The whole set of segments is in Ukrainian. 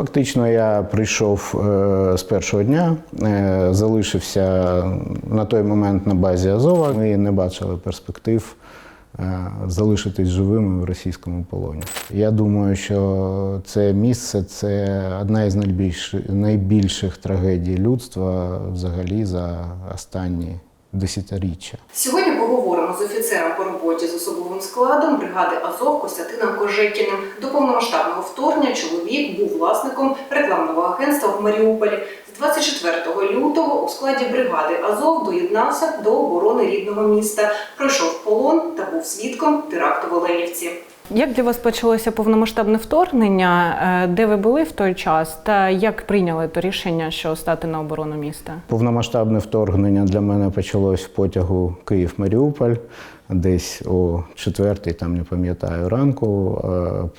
Фактично, я прийшов е, з першого дня, е, залишився на той момент на базі Азова. Ми не бачили перспектив е, залишитись живими в російському полоні. Я думаю, що це місце це одна із найбільш, найбільших трагедій людства взагалі за останні десятиріччя. Сьогодні поговоримо з офіцером по роботі з особовим складом бригади Азов Костянтином Кожекіним. До повномасштабного вторгнення чоловік був власником рекламного агентства в Маріуполі. З 24 лютого у складі бригади Азов доєднався до оборони рідного міста, пройшов полон та був свідком теракту в Оленівці. Як для вас почалося повномасштабне вторгнення? Е, Де ви були в той час? Та як прийняли то рішення, що стати на оборону міста? Повномасштабне вторгнення для мене почалось в потягу Київ-Маріуполь. Десь о четвертій, там не пам'ятаю, ранку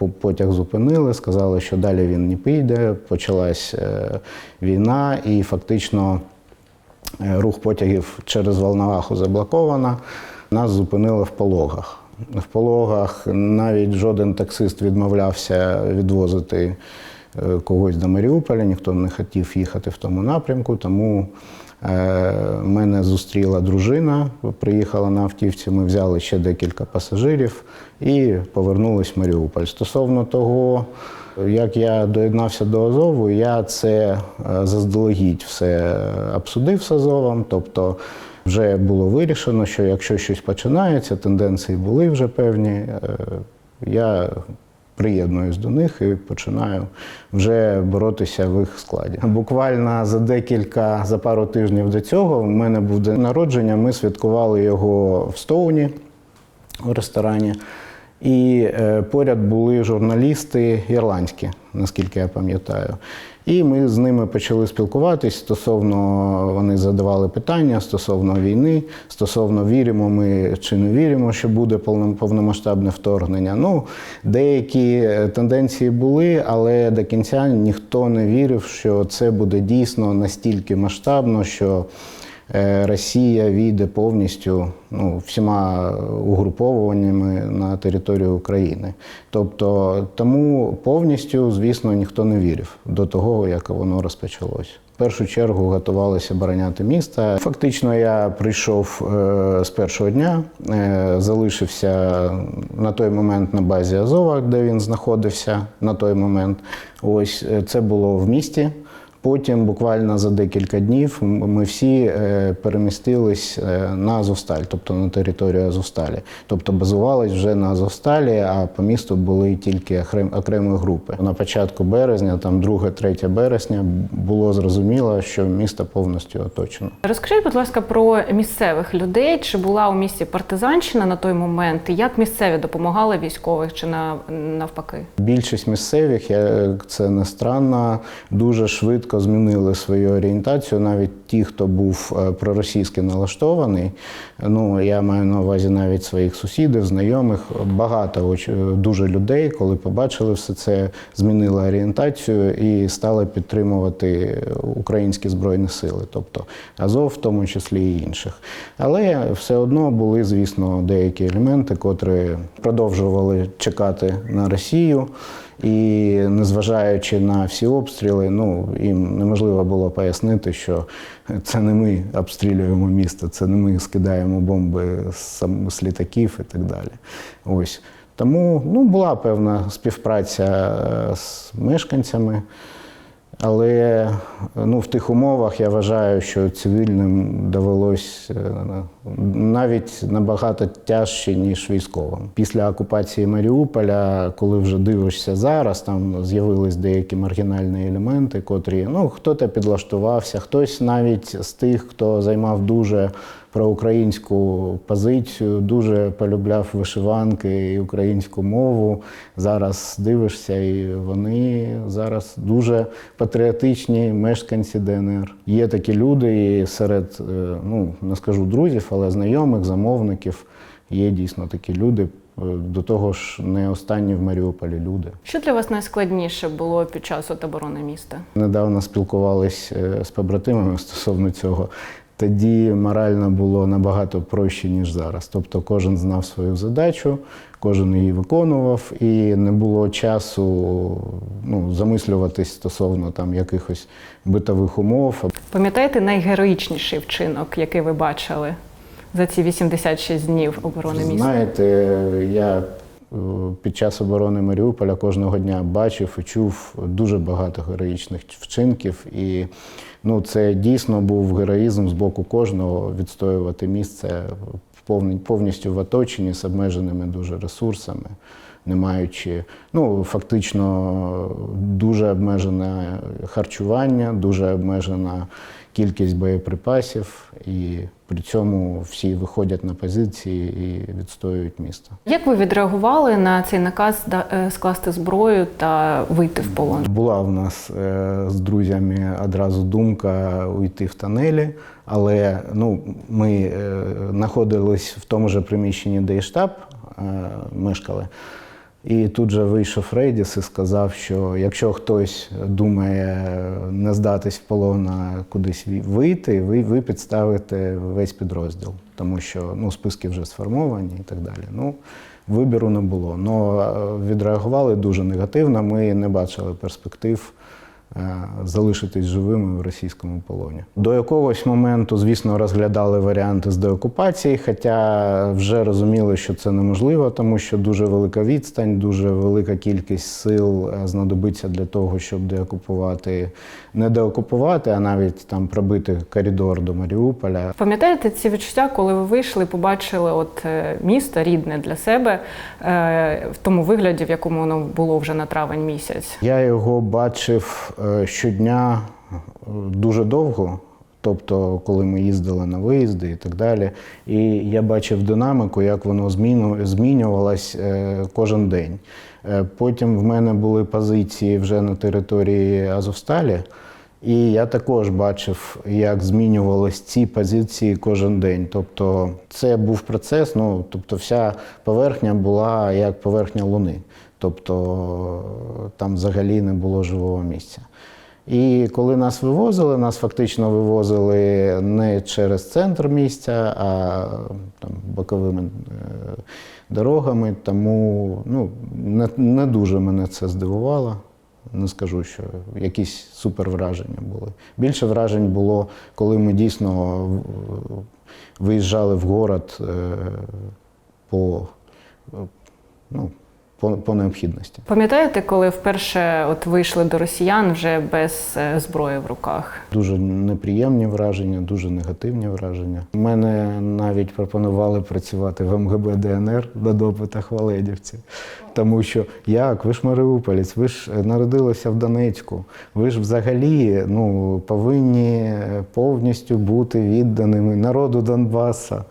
Е, потяг зупинили, сказали, що далі він не піде. Почалась е, війна, і фактично рух потягів через Волноваху заблоковано. Нас зупинили в пологах. В пологах навіть жоден таксист відмовлявся відвозити е, когось до Маріуполя, ніхто не хотів їхати в тому напрямку, тому е, мене зустріла дружина, приїхала на автівці, ми взяли ще декілька пасажирів і повернулись в Маріуполь. Стосовно того, як я доєднався до Азову, я це е, заздалегідь все обсудив з Азовом. Тобто вже було вирішено, що якщо щось починається, тенденції були вже певні. е, Я приєднуюсь до них і починаю вже боротися в їх складі. Буквально за декілька, за пару тижнів до цього в мене був день народження. Ми святкували його в Стоуні у ресторані. І е, поряд були журналісти ірландські, наскільки я пам'ятаю. І ми з ними почали спілкуватись стосовно вони задавали питання стосовно війни, стосовно віримо ми чи не віримо, що буде повномасштабне вторгнення. Ну, деякі е, тенденції були, але до кінця ніхто не вірив, що це буде дійсно настільки масштабно, що Росія війде повністю ну, всіма угруповуваннями на територію України. Тобто тому повністю, звісно, ніхто не вірив до того, як воно розпочалось. В першу чергу готувалися обороняти міста. Фактично, я прийшов е, з першого дня, е, залишився на той момент на базі Азова, де він знаходився на той момент. Ось е, це було в місті. Потім, буквально за декілька днів, ми всі е, перемістились е, на Азовсталь, тобто на територію Азовсталі. Тобто базувались вже на Азовсталі, а по місту були тільки окрем- окремі групи. На початку березня, там 2-3 березня, було зрозуміло, що місто повністю оточено. Розкажіть, будь ласка, про місцевих людей. Чи була у місті партизанщина на той момент? І Як місцеві допомагали військових чи на навпаки? Більшість місцевих, це не странно, дуже швидко змінили свою орієнтацію. Навіть ті, хто був е, проросійськи налаштований. Ну я маю на увазі навіть своїх сусідів, знайомих. Багато дуже людей, коли побачили все це, змінили орієнтацію і стали підтримувати українські збройні сили, тобто Азов, в тому числі і інших. Але все одно були, звісно, деякі елементи, котрі продовжували чекати на Росію. І незважаючи на всі обстріли, ну їм неможливо було пояснити, що це не ми обстрілюємо місто, це не ми скидаємо бомби з, з літаків і так далі. Ось тому ну, була певна співпраця е, з мешканцями. Але ну, в тих умовах я вважаю, що цивільним довелось е, навіть набагато тяжче, ніж військовим. Після окупації Маріуполя, коли вже дивишся зараз, там з'явились деякі маргінальні елементи, котрі ну, хто-то підлаштувався, хтось навіть з тих, хто займав дуже проукраїнську позицію, дуже полюбляв вишиванки і українську мову. Зараз дивишся, і вони зараз дуже патріотичні мешканці ДНР. Є такі люди, і серед е, ну не скажу друзів, але знайомих, замовників є дійсно такі люди. Е, До того ж, не останні в Маріуполі люди. Що для вас найскладніше було під час оборони міста? Недавно спілкувались е, з побратимами стосовно цього. Тоді морально було набагато проще, ніж зараз. Тобто кожен знав свою задачу, кожен її виконував, і не було часу ну, замислюватись стосовно там якихось битових умов. Пам'ятаєте найгероїчніший вчинок, який ви бачили за ці 86 днів оборони міста? Знаєте, я під час оборони Маріуполя кожного дня бачив і чув дуже багато героїчних вчинків. І ну, це дійсно був героїзм з боку кожного відстоювати місце повністю в оточенні з обмеженими дуже ресурсами, не маючи, ну, фактично дуже обмежене харчування, дуже обмежена кількість боєприпасів, і при цьому всі виходять на позиції і відстоюють місто. Як ви відреагували на цей наказ е, скласти зброю та вийти в полон? Була в нас е, з друзями одразу думка уйти в тонелі, але ну, ми е, знаходились в тому же приміщенні, де і штаб мешкали. І тут же вийшов Рейдіс і сказав, що якщо хтось думає не здатись в полон, кудись вийти, ви, ви підставите весь підрозділ, тому що ну, списки вже сформовані і так далі. Ну, вибіру не було. Но е, відреагували дуже негативно. Ми не бачили перспектив залишитись живими в російському полоні. До якогось моменту, звісно, розглядали варіанти з деокупації, хоча вже розуміли, що це неможливо, тому що дуже велика відстань, дуже велика кількість сил е, знадобиться для того, щоб деокупувати, не деокупувати, а навіть там пробити коридор до Маріуполя. Пам'ятаєте ці відчуття, коли ви вийшли, побачили от е, місто рідне для себе е, в тому вигляді, в якому воно було вже на травень місяць? Я його бачив е, щодня е, дуже довго. Тобто, коли ми їздили на виїзди і так далі. І я бачив динаміку, як воно змінювалось е, кожен день. Е, Потім в мене були позиції вже на території Азовсталі, і я також бачив, як змінювалися ці позиції кожен день. Тобто, це був процес. Ну тобто, вся поверхня була як поверхня Луни. Тобто там взагалі не було живого місця. І коли нас вивозили, нас фактично вивозили не через центр місця, а там, боковими е, дорогами. Тому ну, не, не дуже мене це здивувало. Не скажу, що якісь супер враження були. Більше вражень було, коли ми дійсно виїжджали в город е, по, е, ну, по, по необхідності. Пам'ятаєте, коли вперше от вийшли до росіян вже без е, зброї в руках? Дуже неприємні враження, дуже негативні враження. Мене навіть пропонували працювати в МГБ ДНР на допитах в Оледівці. Тому що як, ви ж Маріуполець, ви ж народилися в Донецьку, ви ж взагалі ну, повинні повністю бути відданими народу Донбаса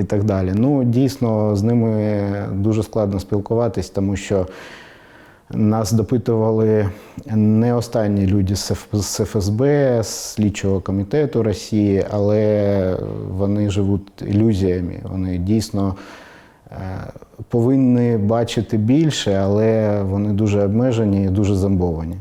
і так далі. Ну, дійсно, з ними дуже складно спілкуватись, тому що нас допитували не останні люди з ФСБ, з слідчого комітету Росії, але вони живуть ілюзіями. Вони дійсно е, повинні бачити більше, але вони дуже обмежені і дуже зомбовані.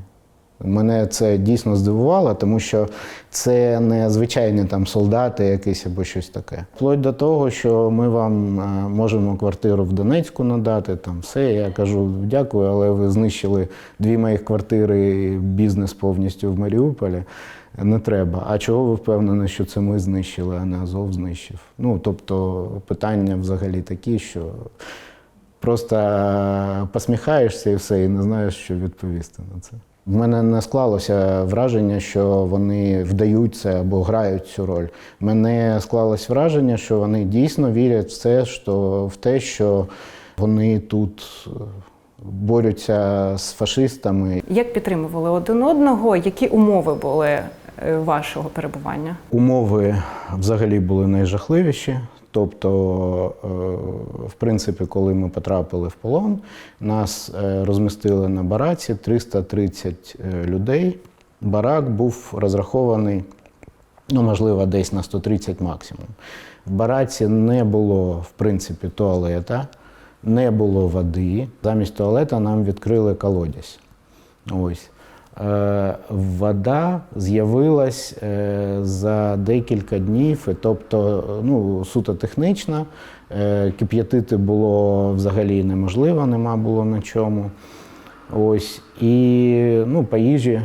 Мене це дійсно здивувало, тому що це не звичайні там солдати якісь або щось таке. Вплоть до того, що ми вам е, можемо квартиру в Донецьку надати, там все. Я кажу дякую, але ви знищили дві моїх квартири, і бізнес повністю в Маріуполі. Не треба. А чого ви впевнені, що це ми знищили, а не Азов знищив? Ну тобто питання взагалі такі, що просто посміхаєшся і все, і не знаєш, що відповісти на це. В мене не склалося враження, що вони вдають це або грають цю роль. В мене склалось враження, що вони дійсно вірять в це, що, в те, що вони тут е, борються з фашистами. Як підтримували один одного? Які умови були е, вашого перебування? Умови взагалі були найжахливіші. Тобто, е, в принципі, коли ми потрапили в полон, нас е, розмістили на бараці 330 людей. Барак був розрахований, ну, можливо, десь на 130 максимум. В бараці не було, в принципі, туалета, не було води. Замість туалета нам відкрили колодязь. Ось. Е, Вода з'явилась е, за декілька днів, тобто ну, суто технічна. Е, Кип'ятити було взагалі неможливо, нема було на чому. Ось і ну, по їжі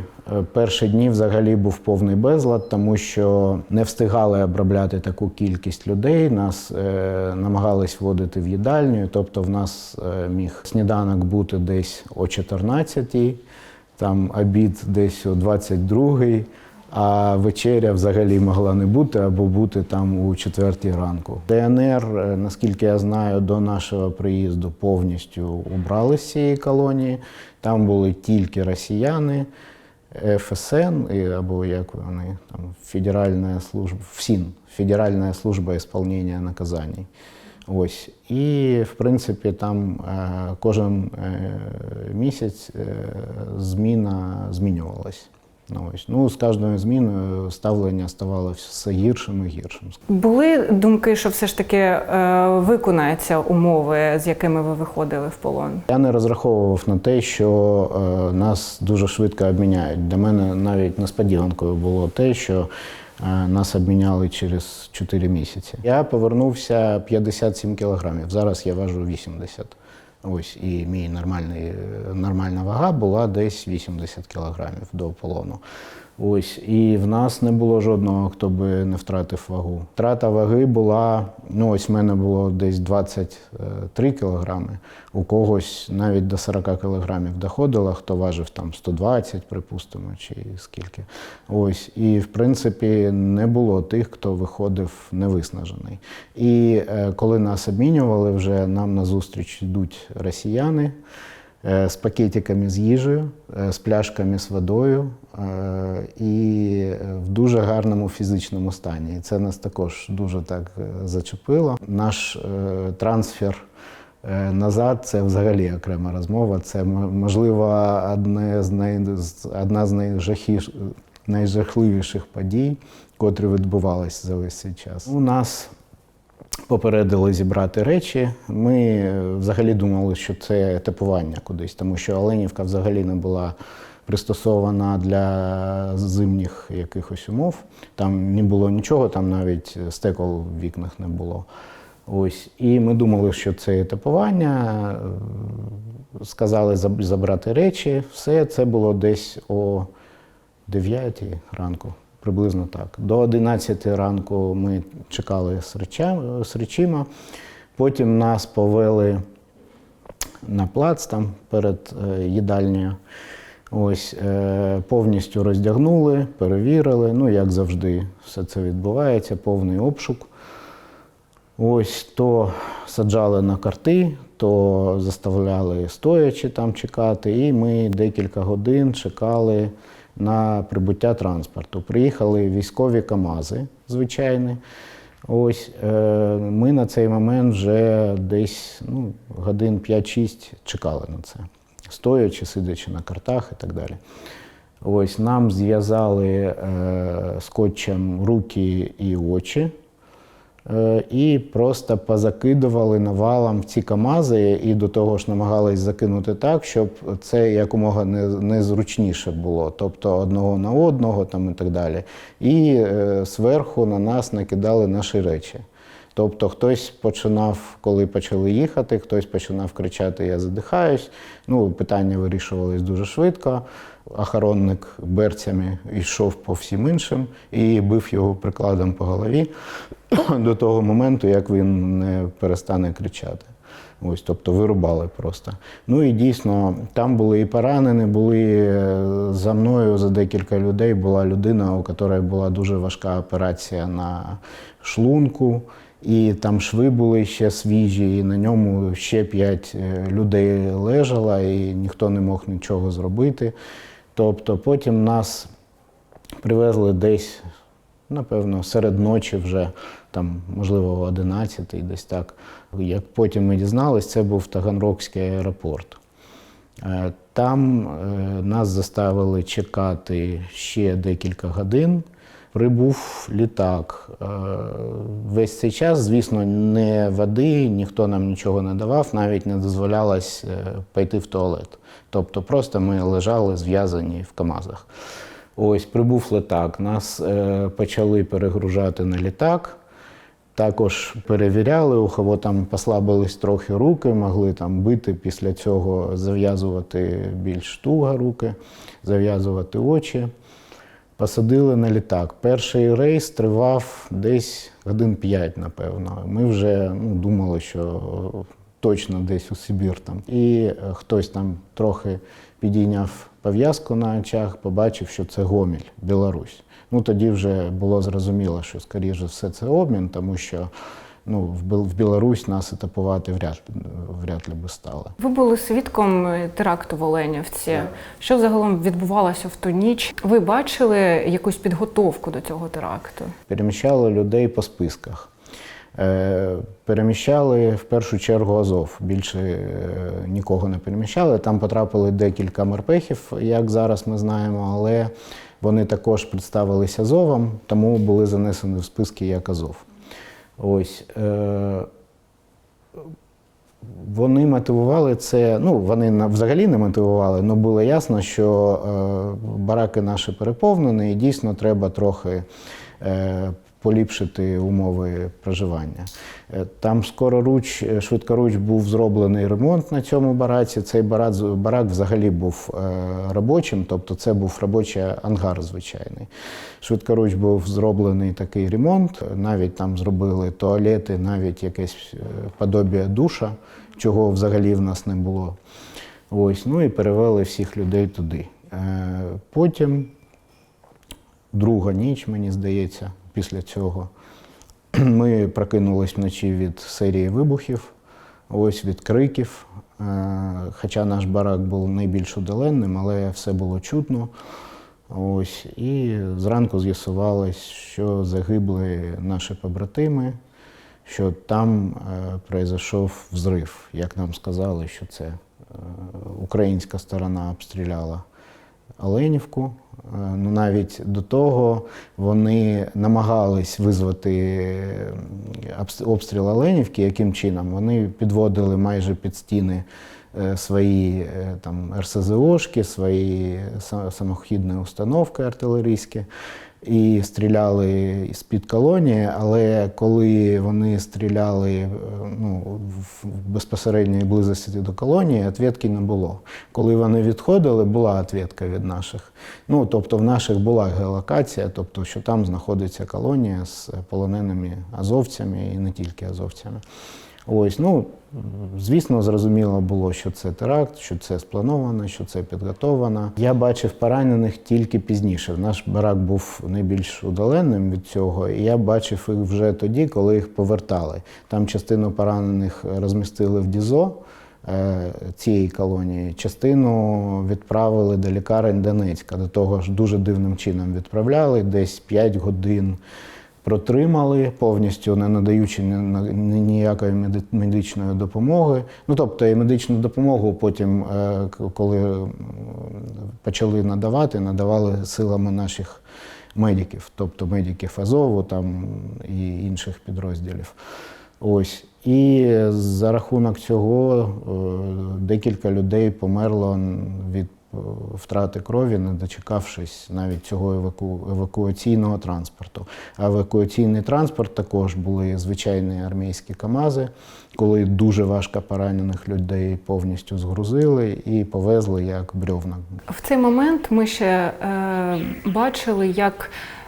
перші дні взагалі був повний безлад, тому що не встигали обробляти таку кількість людей. Нас е, намагались вводити в їдальню. Тобто, в нас міг сніданок бути десь о 14-й, там обід десь о 22-й, а вечеря взагалі могла не бути або бути там у четвертій ранку. ДНР, е, наскільки я знаю, до нашого приїзду повністю убрали з цієї колонії. Там були тільки росіяни, ФСН, або як вони там Федеральна служба ФСІН, Федеральна служба ісполнення наказань. Ось. І, в принципі, там е, кожен е, місяць е, зміна змінювалась. Ну, ось. ну, з кожною зміною ставлення ставало все гіршим і гіршим. Були думки, що все ж таки виконаються умови, з якими ви виходили в полон? Я не розраховував на те, що нас дуже швидко обміняють. Для мене навіть несподіванкою було те, що нас обміняли через 4 місяці. Я повернувся 57 кілограмів. Зараз я важу 80. Ось і мій нормальний, нормальна вага була десь 80 кілограмів до полону. Ось і в нас не було жодного, хто би не втратив вагу. Втрата ваги була, ну ось в мене було десь 23 кілограми. У когось навіть до 40 кілограмів доходило, хто важив там 120, припустимо, чи скільки. Ось, і в принципі не було тих, хто виходив невиснажений. І е, коли нас обмінювали, вже нам назустріч йдуть росіяни е, з пакетиками з їжею, е, з пляшками з водою е, і е, в дуже гарному фізичному стані. І це нас також дуже так е, зачепило. Наш е, трансфер. е, Назад це взагалі окрема розмова. Це можливо одне з най... одна з найжахіш... найжахливіших подій, котрі відбувалися за весь цей час. У нас попередили зібрати речі. Ми е, взагалі думали, що це типування кудись, тому що Оленівка взагалі не була пристосована для зимніх якихось умов. Там не було нічого, там навіть стекол в вікнах не було. Ось. І ми думали, що це типування. Е, Сказали забрати речі. Все це було десь о 9 ранку, приблизно так. До 11 ранку ми чекали з, речима. Потім нас повели на плац там перед е, їдальнею. Ось е, повністю роздягнули, перевірили. Ну, як завжди, все це відбувається, повний обшук. Ось то саджали на карти, то заставляли стоячи там чекати, і ми декілька годин чекали на прибуття транспорту. Приїхали військові КАМАЗи, звичайні. Ось е, ми на цей момент вже десь ну, годин 5-6 чекали на це, стоячи, сидячи на картах і так далі. Ось нам зв'язали е, скотчем руки і очі. Е, І просто позакидували навалом ці КАМАЗи і до того ж намагались закинути так, щоб це якомога незручніше було. Тобто одного на одного там і так далі. І е, зверху на нас накидали наші речі. Тобто хтось починав, коли почали їхати, хтось починав кричати Я задихаюсь. Ну, питання вирішувались дуже швидко. Охоронник берцями йшов по всім іншим і бив його прикладом по голові до того моменту, як він не перестане кричати. Ось, тобто вирубали просто. Ну і дійсно, там були і поранені, були е, за мною за декілька людей. Була людина, у якої була дуже важка операція на шлунку, і там шви були ще свіжі, і на ньому ще п'ять е, людей лежало, і ніхто не мог нічого зробити. Тобто потім нас привезли десь напевно, серед ночі вже, там, можливо, о 11 десь так. Як потім ми дізналися, це був Таганрогський аеропорт. Е, Там е, нас заставили чекати ще декілька годин. Прибув літак. Е, Весь цей час, звісно, не води, ніхто нам нічого не давав, навіть не дозволялось е, пойти в туалет. Тобто просто ми лежали зв'язані в КАМАЗах. Ось прибув літак, нас е, почали перегружати на літак. Також перевіряли, у кого там послабились трохи руки, могли там бити після цього, зав'язувати більш туго руки, зав'язувати очі. Посадили на літак. Перший рейс тривав десь годин 5, напевно. Ми вже ну, думали, що точно десь у Сибір там. І е, хтось там трохи підійняв пов'язку на очах, побачив, що це Гомель, Білорусь. Ну тоді вже було зрозуміло, що скоріше все це обмін, тому що ну, в Білорусь нас етапувати вряд, вряд ли би стало. Ви були свідком теракту в Оленівці. Що загалом відбувалося в ту ніч? Ви бачили якусь підготовку до цього теракту? переміщали людей по списках. Е, Переміщали в першу чергу Азов. Більше е, нікого не переміщали. Там потрапили декілька морпехів, як зараз ми знаємо, але вони також представилися Азовом, тому були занесені в списки як Азов. Ось. е, вони мотивували це. Ну, вони взагалі не мотивували, але було ясно, що е, бараки наші переповнені, і дійсно треба трохи е, поліпшити умови проживання. Е, Там скороруч, е, швидкоруч був зроблений ремонт на цьому бараці. Цей барак, барак взагалі був е, робочим, тобто це був робочий ангар звичайний. Швидкоруч був зроблений такий ремонт, навіть там зробили туалети, навіть якесь подобіє душа, чого взагалі в нас не було. Ось, ну і перевели всіх людей туди. Потім друга ніч, мені здається, після цього. Ми прокинулись вночі від серії вибухів, ось від криків. Е, Хоча наш барак був найбільш удаленним, але все було чутно. Ось, і зранку з'ясувалось, що загибли наші побратими, що там е, произойшов взрив. Як нам сказали, що це е, українська сторона обстріляла Оленівку. Е, Ну, навіть до того вони намагались визвати обстріл Оленівки. Яким чином? Вони підводили майже під стіни е, свої е, там РСЗОшки, свої самохідні установки артилерійські. І стріляли з-під колонії, але коли вони стріляли е, ну, в безпосередньої близості до колонії, відповідки не було. Коли вони відходили, була відповідка від наших. Ну, тобто в наших була геолокація, тобто, що там знаходиться колонія з полоненими азовцями і не тільки азовцями. Ось, ну, звісно, зрозуміло було, що це теракт, що це сплановано, що це підготовано. Я бачив поранених тільки пізніше. Наш барак був найбільш удаленним від цього, і я бачив їх вже тоді, коли їх повертали. Там частину поранених розмістили в ДІЗО е, цієї колонії, частину відправили до лікарень Донецька. До того ж, дуже дивним чином відправляли, десь 5 годин протримали повністю, не надаючи ні- ні- ніякої медичної допомоги. Ну тобто і медичну допомогу потім, е, коли почали надавати, надавали силами наших медиків, тобто медиків Азову там і інших підрозділів. Ось. І за рахунок цього е, декілька людей померло від втрати крові, не дочекавшись навіть цього еваку... евакуаційного транспорту. А евакуаційний транспорт також були звичайні армійські КАМАЗи, коли дуже важко поранених людей повністю згрузили і повезли як брьовна. В цей момент ми ще е, бачили, як е,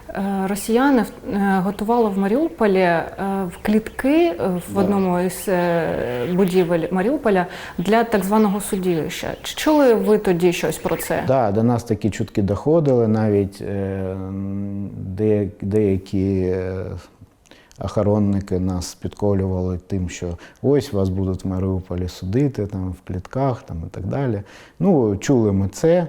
росіяни е, готували в Маріуполі е, в клітки е, в Да. одному із е, будівель Маріуполя для так званого судилища. Чи чули ви тоді щось про це? Да, до нас такі чутки доходили, навіть е, деякі е, охоронники нас підколювали тим, що ось вас будуть в Маріуполі судити там, в клітках там, і так далі. Ну, чули ми це.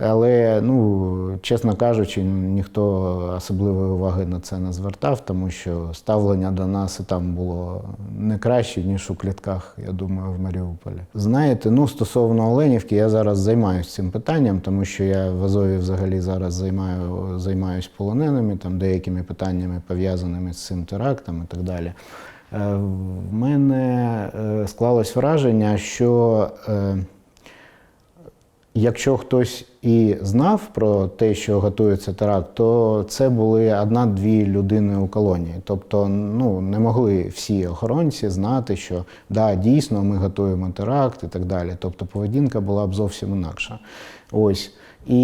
Але, ну, чесно кажучи, ніхто особливої уваги на це не звертав, тому що ставлення до нас і там було не краще, ніж у клітках, я думаю, в Маріуполі. Знаєте, ну стосовно Оленівки, я зараз займаюся цим питанням, тому що я в Азові взагалі зараз займаю, займаюсь полоненими, там деякими питаннями пов'язаними з цим терактом і так далі. Е, В мене е, склалось враження, що е, Якщо хтось і знав про те, що готується теракт, то це були одна-дві людини у колонії. Тобто, ну не могли всі охоронці знати, що да, дійсно ми готуємо теракт і так далі. Тобто поведінка була б зовсім інакша. Ось. І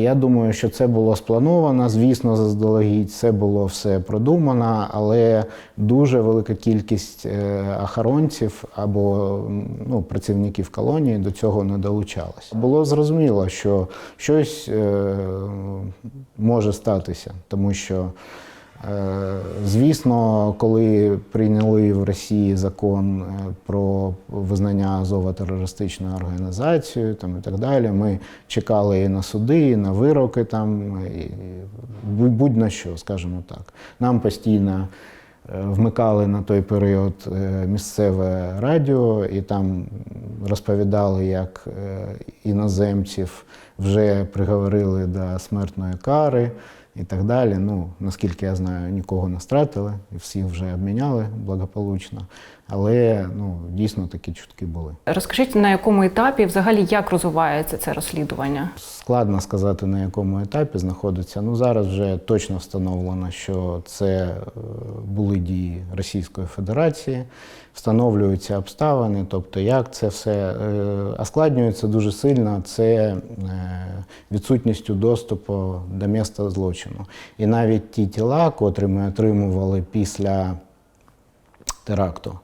я думаю, що це було сплановано, звісно, заздалегідь, це було все продумано, але дуже велика кількість е, охоронців або ну, працівників колонії до цього не долучалась. Було зрозуміло, що щось е, може статися, тому що. Е, Звісно, коли прийняли в Росії закон е, про визнання Азова терористичною організацією там, і так далі, ми чекали і на суди, і на вироки, там, і будь- будь-на що, скажімо так. Нам постійно вмикали на той період е, місцеве радіо, і там розповідали, як е, іноземців вже приговорили до смертної кари і так далі. Ну, наскільки я знаю, нікого не стратили, і всіх вже обміняли благополучно. Але ну, дійсно такі чутки були. Розкажіть, на якому етапі взагалі як розвивається це розслідування? Складно сказати, на якому етапі знаходиться. Ну зараз вже точно встановлено, що це е, були дії Російської Федерації, встановлюються обставини, тобто як це все е, оскладнюється дуже сильно. Це е, відсутністю доступу до міста злочину. І навіть ті тіла, котрі ми отримували після теракту.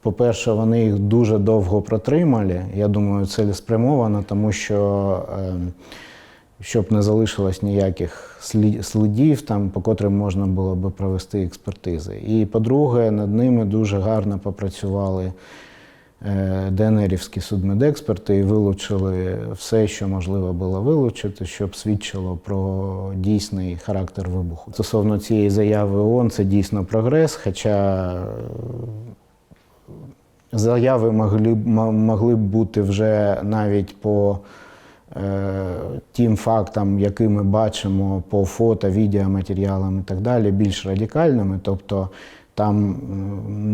По-перше, вони їх дуже довго протримали. Я думаю, цілеспрямовано, тому що е, щоб не залишилось ніяких слідів, там, по котрим можна було би провести експертизи. І по-друге, над ними дуже гарно попрацювали е, ДНРівські судмедексперти і вилучили все, що можливо було вилучити, щоб свідчило про дійсний характер вибуху. Стосовно цієї заяви ООН, це дійсно прогрес, хоча Заяви могли, б- могли б бути вже навіть по е, тим фактам, які ми бачимо по фото, відеоматеріалам і так далі, більш радикальними. Тобто там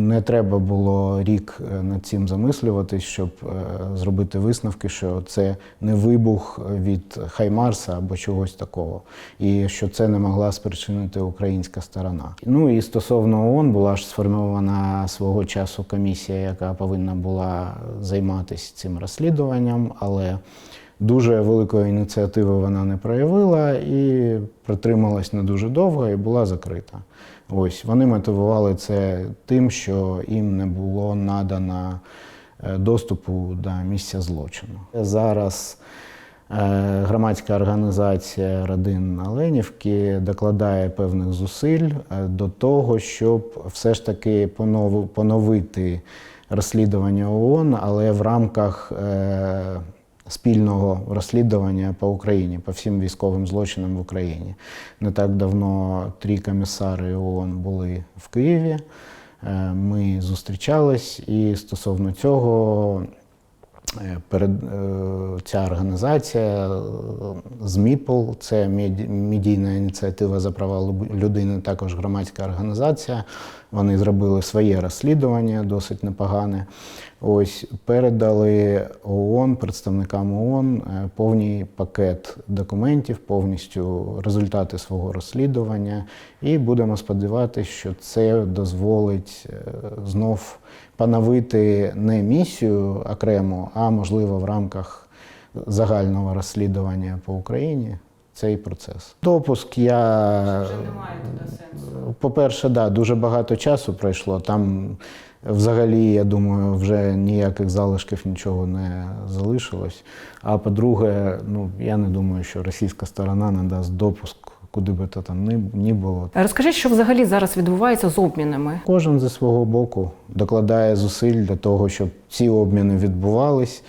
не треба було рік е, над цим замислюватись, щоб е, зробити висновки, що це не вибух від Хаймарса або чогось такого, і що це не могла спричинити українська сторона. Ну і стосовно ООН була ж сформована свого часу комісія, яка повинна була займатися цим розслідуванням, але Дуже великої ініціативи вона не проявила і протрималась не дуже довго і була закрита. Ось вони мотивували це тим, що їм не було надано е, доступу до місця злочину. Зараз е, громадська організація родин Оленівки докладає певних зусиль е, до того, щоб все ж таки поновити розслідування ООН, але в рамках спільного розслідування по Україні, по всім військовим злочинам в Україні. Не так давно три комісари ООН були в Києві. Е, Ми зустрічались, і стосовно цього перед е, ця організація е, ЗМІПЛ, це медійна ініціатива за права людини, також громадська організація. Вони зробили своє розслідування, досить непогане. Ось передали ООН, представникам ООН е, повний пакет документів, повністю результати свого розслідування. І будемо сподіватися, що це дозволить е, знов поновити не місію окремо, а можливо в рамках загального розслідування по Україні цей процес. Допуск я по-перше, да, дуже багато часу пройшло. Там взагалі, я думаю, вже ніяких залишків нічого не залишилось. А по-друге, ну я не думаю, що російська сторона надасть допуск, куди би то там ні, ні було. Розкажіть, що взагалі зараз відбувається з обмінами? Кожен зі свого боку докладає зусиль для того, щоб ці обміни відбувались.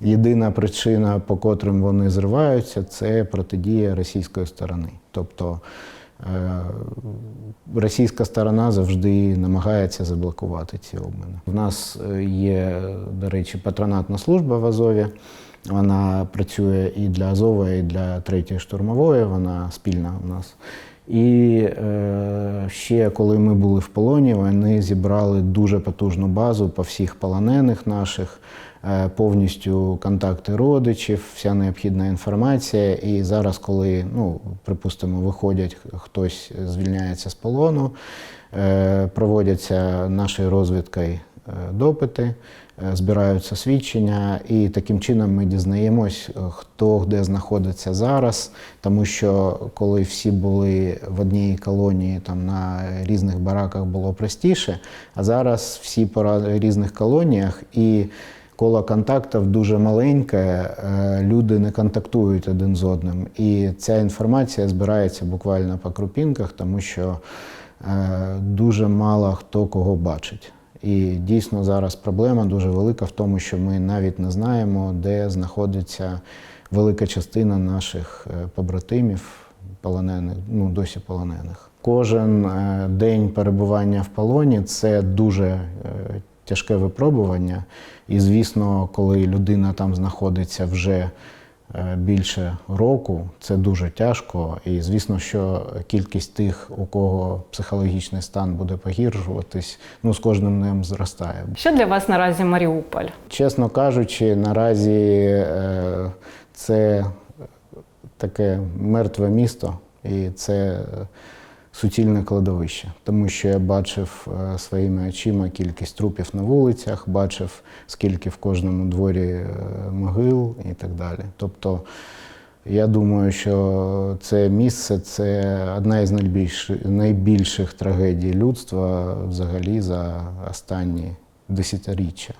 Єдина причина, по котрим вони зриваються, це протидія російської сторони. Тобто е, російська сторона завжди намагається заблокувати ці обміни. В нас е, є, до речі, патронатна служба в Азові. Вона працює і для Азова, і для третьої штурмової. Вона спільна у нас. І е, ще коли ми були в полоні, вони зібрали дуже потужну базу по всіх полонених наших, е, повністю контакти родичів, вся необхідна інформація. І зараз, коли, ну, припустимо, виходять, хтось звільняється з полону, е, проводяться нашою розвідкою допити, е, збираються свідчення, і таким чином ми дізнаємось, е, хто де знаходиться зараз. Тому що коли всі були в одній колонії, там на різних бараках було простіше, а зараз всі по різних колоніях і коло контактів дуже маленьке, е, люди не контактують один з одним. І ця інформація збирається буквально по крупінках, тому що е, дуже мало хто кого бачить. І дійсно зараз проблема дуже велика в тому, що ми навіть не знаємо, де знаходиться велика частина наших е, побратимів, полонених, ну досі полонених. Кожен е, день перебування в полоні це дуже е, тяжке випробування. І звісно, коли людина там знаходиться вже більше року, це дуже тяжко. І звісно, що кількість тих, у кого психологічний стан буде погіршуватись, ну з кожним днем зростає. Що для вас наразі Маріуполь? Чесно кажучи, наразі е, це таке мертве місто і це е, суцільне кладовище, тому що я бачив е, своїми очима кількість трупів на вулицях, бачив, скільки в кожному дворі е, могил і так далі. Тобто, я думаю, що це місце це одна із найбільших, найбільших трагедій людства взагалі за останні десятиріччя.